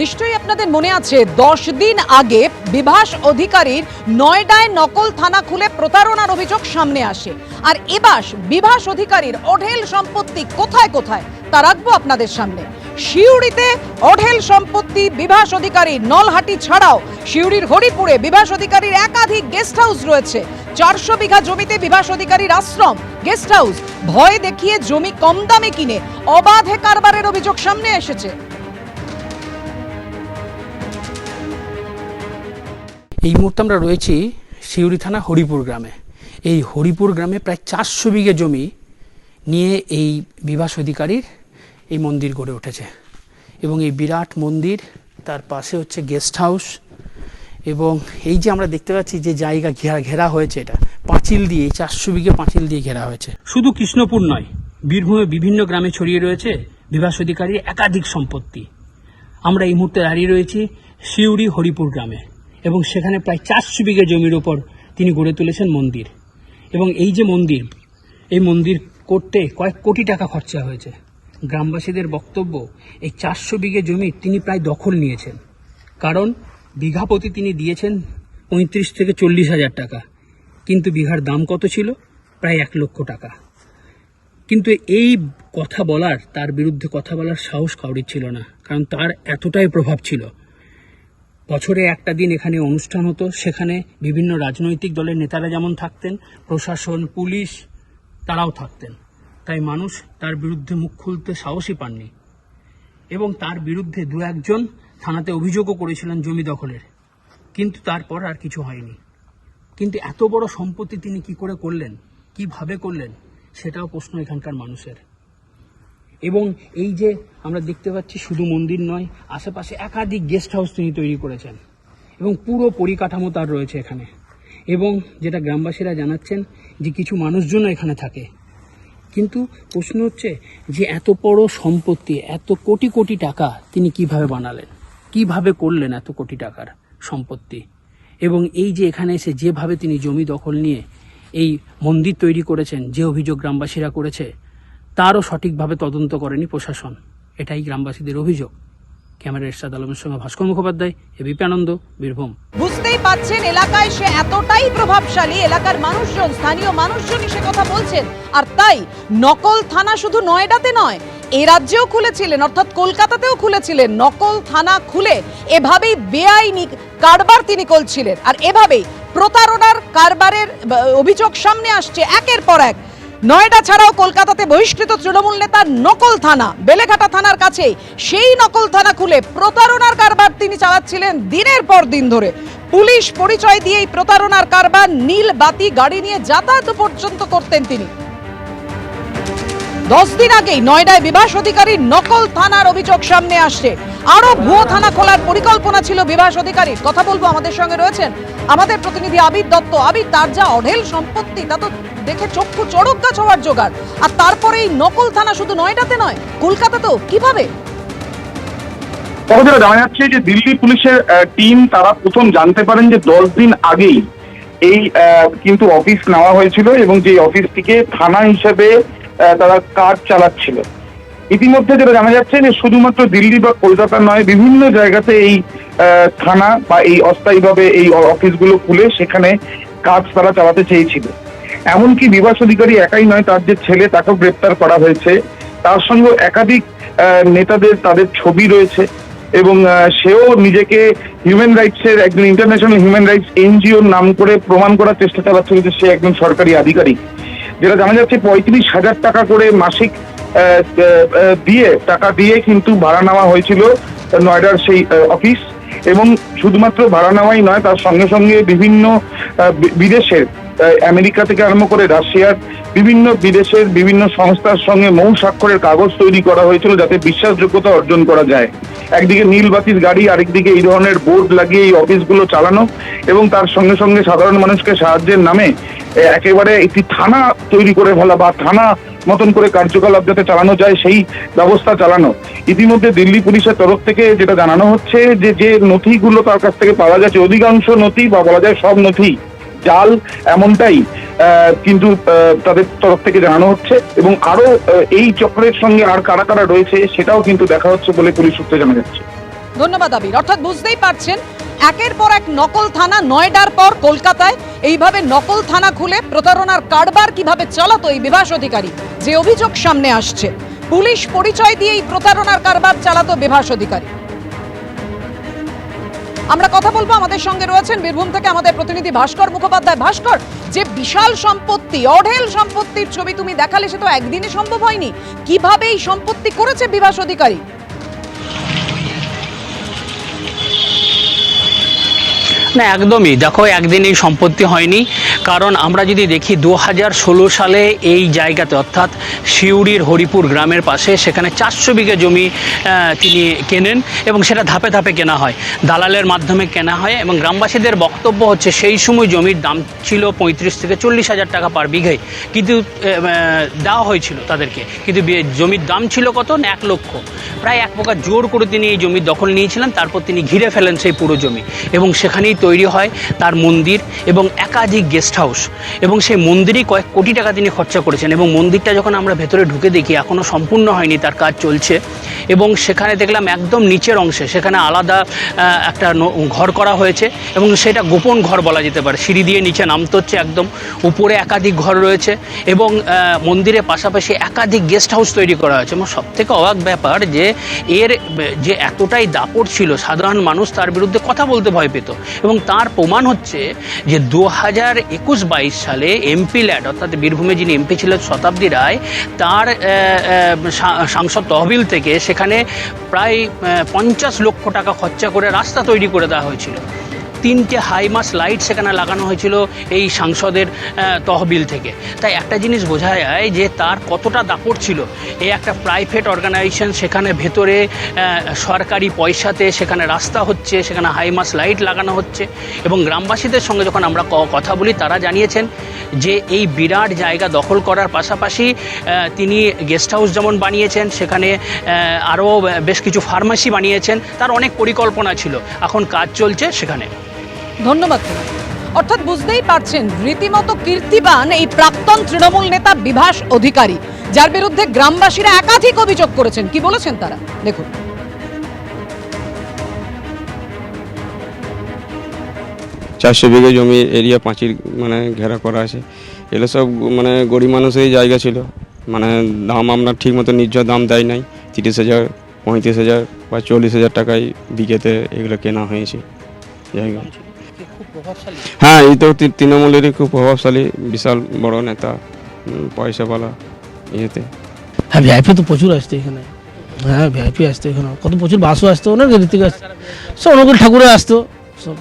নিশ্চয়ই আপনাদের মনে আছে, দশ দিন আগে বিভাস অধিকারীর নয়ডায় নকল থানা খুলে প্রতারণার অভিযোগ সামনে আসে। আর এবার বিভাস অধিকারীর অঢেল সম্পত্তি কোথায় কোথায়, তা রাখব আপনাদের সামনে। শিউড়িতে অঢেল সম্পত্তি বিভাস অধিকারী নলহাটি ছাড়াও শিউড়ির হরিপুরে বিভাস অধিকারীর একাধিক গেস্ট হাউস রয়েছে। চারশো বিঘা জমিতে বিভাস অধিকারীর আশ্রম, গেস্ট হাউস। ভয় দেখিয়ে জমি কম দামে কিনে অবাধে কারবারের অভিযোগ সামনে এসেছে। এই মুহূর্তে আমরা রয়েছি সিউড়ি থানা হরিপুর গ্রামে। এই হরিপুর গ্রামে প্রায় চারশো বিঘে জমি নিয়ে এই বিভাস অধিকারীর এই মন্দির গড়ে উঠেছে। এবং এই বিরাট মন্দির তার পাশে হচ্ছে গেস্ট হাউস এবং এই যে আমরা দেখতে পাচ্ছি যে জায়গা ঘেরা ঘেরা হয়েছে এটা, পাঁচিল দিয়ে, চারশো বিঘে পাঁচিল দিয়ে ঘেরা হয়েছে। শুধু কৃষ্ণপুর নয়, বীরভূমে বিভিন্ন গ্রামে ছড়িয়ে রয়েছে বিভাস অধিকারীর একাধিক সম্পত্তি। আমরা এই মুহূর্তে দাঁড়িয়ে রয়েছি শিউড়ি হরিপুর গ্রামে। এবং সেখানে প্রায় চারশো বিঘে জমির ওপর তিনি গড়ে তুলেছেন মন্দির। এবং এই যে মন্দির, এই মন্দির করতে কয়েক কোটি টাকা খরচা হয়েছে। গ্রামবাসীদের বক্তব্য, এই চারশো বিঘে জমি তিনি প্রায় দখল নিয়েছেন। কারণ বিঘা প্রতি তিনি দিয়েছেন পঁয়ত্রিশ থেকে চল্লিশ হাজার টাকা। কিন্তু বিঘার দাম কত ছিল? প্রায় এক লক্ষ টাকা। কিন্তু এই কথা বলার, তার বিরুদ্ধে কথা বলার সাহস কাউরির ছিল না। কারণ তার এতটাই প্রভাব ছিল বছরে একটা দিন এখানে অনুষ্ঠান হতো। সেখানে বিভিন্ন রাজনৈতিক দলের নেতারা যেমন থাকতেন, প্রশাসন, পুলিশ তারাও থাকতেন। তাই মানুষ তার বিরুদ্ধে মুখ খুলতে সাহসই পাননি এবং তার বিরুদ্ধে দু একজন থানাতে অভিযোগও করেছিলেন জমি দখলের। কিন্তু তারপর আর কিছু হয়নি। কিন্তু এত বড় সম্পত্তি তিনি কি করে করলেন, কীভাবে করলেন, সেটাও প্রশ্ন এখানকার মানুষের। এবং এই যে আমরা দেখতে পাচ্ছি শুধু মন্দির নয়, আশেপাশে একাধিক গেস্ট হাউস তিনি তৈরি করেছেন এবং পুরো পরিকাঠামো তার রয়েছে এখানে। এবং যেটা গ্রামবাসীরা জানাচ্ছেন যে কিছু মানুষজন এখানে থাকে। কিন্তু প্রশ্ন হচ্ছে যে এত বড় সম্পত্তি, এত কোটি কোটি টাকা তিনি কীভাবে বানালেন? কীভাবে করলেন এত কোটি টাকার সম্পত্তি? এবং এই যে এখানে এসে যেভাবে তিনি জমি দখল নিয়ে এই মন্দির তৈরি করেছেন, যে অভিযোগ গ্রামবাসীরা করেছে তারও সঠিকভাবে তদন্ত করেনি প্রশাসন। এটাই গ্রামবাসীদের অভিযোগ। ক্যামেরা এরশাদ আলমের সঙ্গে ভাস্কর মুখোপাধ্যায় এবিপি আনন্দ, বীরভূম। বুঝতেই পাচ্ছেন, এলাকায় সে এতটাই প্রভাবশালী, এলাকার মানুষজন, স্থানীয় মানুষজনই সে কথা বলছেন। আর তাই নকল থানা শুধু নয়ডাতে নয়, এ রাজ্যেও খুলেছিলেন, অর্থাৎ কলকাতাতেও খুলেছিলেন নকল থানা খুলে। এভাবেই বেআইনি কারবার তিনি করছিলেন। আর এভাবেই প্রতারণার কারবারের অভিযোগ সামনে আসছে একের পর এক। নয়ডা ছাড়াও কলকাতাতে বহিষ্কৃত তৃণমূল নেতা নকল থানা, বেলেঘাটা থানার কাছে। সেই নকল থানা খুলে প্রতারণার কারবার তিনি চালাচ্ছিলেন দিনের পর দিন ধরে। পুলিশ পরিচয় দিয়েই প্রতারণার কারবার, নীল বাতি গাড়ি নিয়ে যাতায়াত পর্যন্ত করতেন তিনি। দশ দিন আগেই নয়ডায় বিভাস অধিকারীর নকল থানার অভিযোগ সামনে আসছে। আরও ভুয়ো থানা খোলার পরিকল্পনা ছিল বিভাস অধিকারীর। কথা বলব আমাদের সঙ্গে রয়েছেন আমাদের প্রতিনিধি আবির দত্ত। আবির, তার যা অঢেল সম্পত্তি, তা তো দেখে চক্ষু চড়ক গাছ হওয়ার জোগাড়। আর তারপরে এই নকল থানা শুধু নয়ডাতে নয়, কলকাতাতেও কীভাবে? যেটা জানা যাচ্ছে যে দিল্লি পুলিশের টিম, তারা প্রথম জানতে পারেন যে দশ দিন আগেই এই কিন্তু অফিস নেওয়া হয়েছিল এবং যে অফিসটিকে থানা হিসেবে তারা কাজ চালাচ্ছিল। ইতিমধ্যে যেটা জানা যাচ্ছে যে শুধুমাত্র দিল্লি বা কলকাতা নয়, বিভিন্ন জায়গাতে এই থানা বা এই অস্থায়ীভাবে এই অফিসগুলো খুলে সেখানে কাজ তারা চালাতে চেয়েছিল। এমনকি বিভাস অধিকারী একাই নয়, তার যে ছেলে তাকেও গ্রেপ্তার করা হয়েছে। তার সঙ্গে একাধিক নেতাদের তাদের ছবি রয়েছে এবং সেও নিজেকে হিউম্যান রাইটস এর একজন ইন্টারন্যাশনাল হিউম্যান রাইটস এনজিওর নাম করে প্রমাণ করার চেষ্টা চালাচ্ছে যে সে একজন সরকারি আধিকারিক। যেটা জানা যাচ্ছে পঁয়ত্রিশ হাজার টাকা করে মাসিক দিয়ে, টাকা দিয়ে কিন্তু ভাড়া নেওয়া হয়েছিল নয়ডার সেই অফিস। এবং শুধুমাত্র ভাড়া নেওয়াই নয়, তার সঙ্গে সঙ্গে বিভিন্ন বিদেশের আমেরিকা থেকে আরম্ভ করে রাশিয়ার বিভিন্ন বিদেশের বিভিন্ন সংস্থার সঙ্গে মৌ স্বাক্ষরের কাগজ তৈরি করা হয়েছিল যাতে বিশ্বাসযোগ্যতা অর্জন করা যায়। একদিকে নীল বাতির গাড়ি, আরেকদিকে এই ধরনের বোর্ড লাগিয়ে এই অফিসগুলো চালানো এবং তার সঙ্গে সঙ্গে সাধারণ মানুষকে সাহায্যের নামে একেবারে একটি থানা তৈরি করে ফেলা বা থানা মতন করে কার্যকলাপ যাতে চালানো যায়, সেই ব্যবস্থা চালানো। ইতিমধ্যে দিল্লি পুলিশের তরফ থেকে যেটা জানানো হচ্ছে যে যে নথিগুলো তার কাছ থেকে পাওয়া যাচ্ছে, অধিকাংশ নথি বা বলা যায় সব নথি, জাল এমনটাই কিন্তু তাদের তরফ থেকে জানানো হচ্ছে। এবং আরও এই চক্রের সঙ্গে আর কারা কারা রয়েছে সেটাও কিন্তু দেখা হচ্ছে বলে পুলিশ সূত্রে জানা যাচ্ছে। ধন্যবাদ আবির। অর্থাৎ বুঝতেই পারছেন একের পর এক নকল থানা নয়ডার পর কলকাতায়। এইভাবে নকল থানা খুলে প্রতারণার কারবার কীভাবে চালাতো এই বিভাস অধিকারী? যে অভিযোগ সামনে আসছে। পুলিশ পরিচয় দিয়ে এই প্রতারণার কারবার চালাতো বিভাস অধিকারী। আমরা কথা বলব, আমাদের সঙ্গে রয়েছেন বীরভূম থেকে আমাদের প্রতিনিধি ভাস্কর মুখোপাধ্যায়। ভাস্কর, যে বিশাল সম্পত্তি, অঢেল সম্পত্তির ছবি তুমি দেখালে, সে তো একদিনে সম্ভব হয়নি। কীভাবে এই সম্পত্তি করেছে বিভাস অধিকারী? না একদমই। দেখো একদিন এই সম্পত্তি হয়নি। কারণ আমরা যদি দেখি দু হাজার ষোলো সালে এই জায়গাতে, অর্থাৎ শিউড়ির হরিপুর গ্রামের পাশে, সেখানে চারশো বিঘে জমি তিনি কেনেন এবং সেটা ধাপে ধাপে কেনা হয়। দালালের মাধ্যমে কেনা হয় এবং গ্রামবাসীদের বক্তব্য হচ্ছে সেই সময় জমির দাম ছিল পঁয়ত্রিশ থেকে চল্লিশ হাজার টাকা পার বিঘে। কিন্তু দেওয়া হয়েছিল তাদেরকে। কিন্তু জমির দাম ছিল কত? না এক লক্ষ। প্রায় এক প্রকার জোর করে তিনি এই জমির দখল নিয়েছিলেন, তারপর তিনি ঘিরে ফেলেন সেই পুরো জমি। এবং সেখানেই তৈরি হয় তার মন্দির এবং একাধিক গেস্ট হাউস এবং সেই মন্দিরই কয়েক কোটি টাকা তিনি খরচা করেছেন, এবং মন্দিরটা যখন আমরা ভেতরে ঢুকে দেখি এখনও সম্পূর্ণ হয়নি, তার কাজ চলছে। এবং সেখানে দেখলাম একদম নিচের অংশে, সেখানে আলাদা একটা ঘর করা হয়েছে, এবং সেটা গোপন ঘর বলা যেতে পারে। সিঁড়ি দিয়ে নিচে নামতে হচ্ছে একদম, উপরে একাধিক ঘর রয়েছে, এবং মন্দিরের পাশাপাশি একাধিক গেস্ট হাউস তৈরি করা হয়েছে। এবং সব থেকে অবাক ব্যাপার যে, এর, যে এতটাই দাপট ছিল, সাধারণ মানুষ তার বিরুদ্ধে কথা বলতে ভয় পেত। এবং তার প্রমাণ হচ্ছে যে, দু হাজার একুশ বাইশ সালে এমপি ল্যাড অর্থাৎ বীরভূমে যিনি এমপি ছিলেন শতাব্দী রায়, তার সাংসদ তহবিল থেকে সেখানে প্রায় পঞ্চাশ লক্ষ টাকা খরচা করে রাস্তা তৈরি করে দেওয়া হয়েছিল। তিনটে হাইমাস লাইট সেখানে লাগানো হয়েছিল এই সাংসদের তহবিল থেকে। তাই একটা জিনিস বোঝা যায় যে তার কতটা দাপট ছিল। এই একটা প্রাইভেট অর্গানাইজেশন সেখানে ভেতরে সরকারি পয়সাতে সেখানে রাস্তা হচ্ছে, সেখানে হাইমাস লাইট লাগানো হচ্ছে এবং গ্রামবাসীদের সঙ্গে যখন আমরা কথা বলি, তারা জানিয়েছেন যে এই বিরাট জায়গা দখল করার পাশাপাশি তিনি গেস্ট হাউস যেমন বানিয়েছেন, সেখানে আরও বেশ কিছু ফার্মাসি বানিয়েছেন। তার অনেক পরিকল্পনা ছিল। এখন কাজ চলছে সেখানে। ধন্যবাদ অর্থাৎ বুঝতেই পারছেন, রীতিমতো কীর্তিবান এই প্রাক্তন তৃণমূল নেতা বিভাস অধিকারী, যার বিরুদ্ধে গ্রামবাসীরা একাধিক অভিযোগ করেছেন। কি বলেছেন তারা? দেখুন। চারশো বিঘে জমি এরিয়া পাঁচিল মানে ঘেরা করা আছে। এগুলো সব মানে গরিব মানুষেরই জায়গা ছিল। মানে দাম আমরা ঠিক মতো ন্যায্য দাম দেয় নাই। তিরিশ হাজার, পঁয়ত্রিশ হাজার বা চল্লিশ হাজার টাকায় বিঘেতে এগুলো কেনা হয়েছে। জায়গা। হ্যাঁ এই তো তৃণমূলেরই খুব প্রভাবশালী বিশাল বড় নেতা পয়সাওয়ালা ইয়েতে। হ্যাঁ ভিআইপি তো প্রচুর আসতো এখানে। হ্যাঁ ভিআইপি আসতো এখানে। কত প্রচুর বাসও আসতো অনেক ঋতিক আসতো সব অনুকূল ঠাকুরে আসতো সব।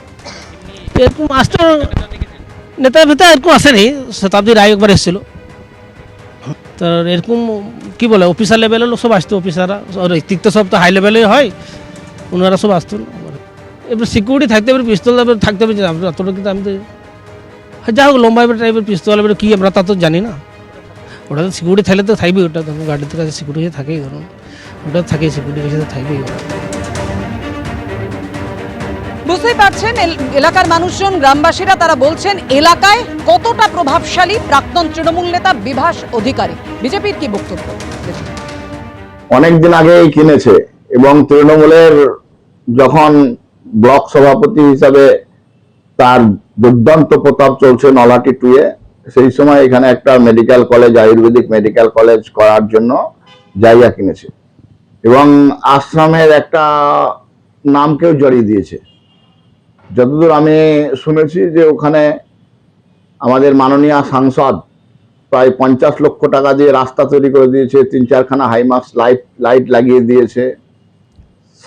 এরকম আসতো নেতা ফেতা এরকম আসেনি শতাব্দী রায় একবার এসেছিল। তো এরকম কি বলে অফিসার লেভেলের লোক সব আসতো অফিসাররা আর ঋতিক তো সব তো হাই লেভেলে হয় ওনারা সব আসতো। না এবার সিকিউরিটি থাকতে হবে পিস্তল থাকতে হবে আমরা অতটা কিন্তু আমি তো হ্যাঁ, যা হোক লম্বা টাইপের পিস্তল এবার কী আমরা তা তো জানি না। ওটা তো সিকিউরিটি থাকলে তো থাকবেই ওটা ধরুন গাড়িতে কাছে সিকিউরিটি থাকেই ধরুন। ওটা থাকে সিকিউরিটি কাছে তো থাকবেই বুঝতেই পারছেন এলাকার মানুষজন গ্রামবাসীরা তারা বলছেন এলাকায় কতটা প্রভাবশালী প্রাক্তন তৃণমূল নেতা বিভাস অধিকারী? বিজেপির কি বক্তব্য? দেখুন। অনেক দিন আগেই কিনেছে এবং তৃণমূলের যখন ব্লক সভাপতি হিসাবে তার দুর্দান্ত প্রতাপ চলছে নলাটি টুয়ে সেই সময় এখানে একটা medical college Ayurvedic medical college করার জন্য জায়গা কিনেছে। এবং আশ্রমের একটা নামকেও জড়িয়ে দিয়েছে। যতদূর আমি শুনেছি যে ওখানে আমাদের মাননীয় সাংসদ প্রায় পঞ্চাশ লক্ষ টাকা দিয়ে রাস্তা তৈরি করে দিয়েছে, তিন চারখানা হাইমাক্স লাইট লাইট লাগিয়ে দিয়েছে।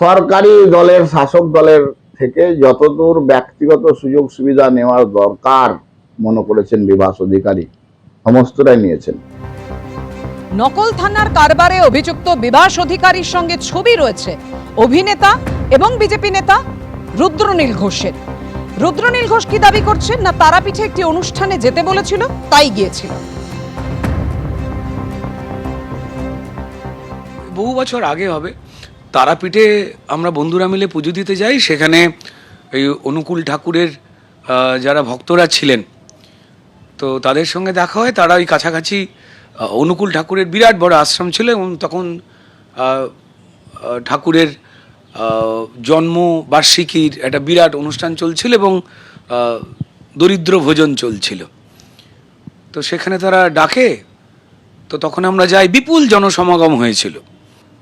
সরকারি দলের শাসক দলের থেকে যতদূর ব্যক্তিগত সুযোগ সুবিধা নেওয়ার দরকার মনে করেছেন বিভাস অধিকারী সমস্তটাই নিয়েছেন। নকল থানার কারবারে অভিযুক্ত বিভাস অধিকারীর সঙ্গে ছবি রয়েছে অভিনেতা এবং বিজেপি নেতা রুদ্রনীল ঘোষের। রুদ্রনীল ঘোষ কি দাবি করছেন না তারাপীঠে একটি অনুষ্ঠানে যেতে বলেছিল? তাই গিয়েছিল। বহু বছর আগে হবে। তারাপীঠে আমরা বন্ধুরা মিলে পুজো দিতে যাই। সেখানে এই অনুকূল ঠাকুরের যারা ভক্তরা ছিলেন, তো তাদের সঙ্গে দেখা হয়। তারা ওই কাছাকাছি অনুকূল ঠাকুরের বিরাট বড় আশ্রম ছিল এবং তখন ঠাকুরের জন্মবার্ষিকীর একটা বিরাট অনুষ্ঠান চলছিল এবং দরিদ্র ভোজন চলছিল। তো সেখানে তারা ডাকে। তো তখন আমরা যাই। বিপুল জনসমাগম হয়েছিল।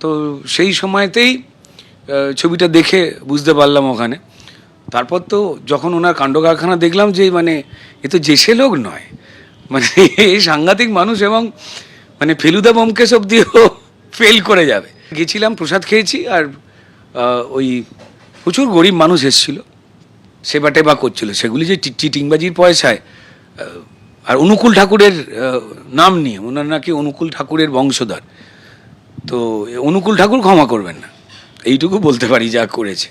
তো সেই সময়তেই ছবিটা দেখে বুঝতে পারলাম ওখানে। তারপর তো যখন ওনার কাণ্ড কারখানা দেখলাম যে মানে এ তো জেসে লোক নয়। মানে এই সাংঘাতিক মানুষ এবং মানে ফেলুদা বমকেশ অব্দিও ফেল করে যাবে। গেছিলাম, প্রসাদ খেয়েছি আর ওই প্রচুর গরিব মানুষ এসেছিল। সেবা টেবা করছিল। সেগুলি যে চিটিংবাজির পয়সায় আর অনুকূল ঠাকুরের নাম নিয়ে। ওনার নাকি অনুকূল ঠাকুরের বংশধর। তো অনুকূল ঠাকুর ক্ষমা করবেন না। এইটুকু বলতে পারি যা করেছে।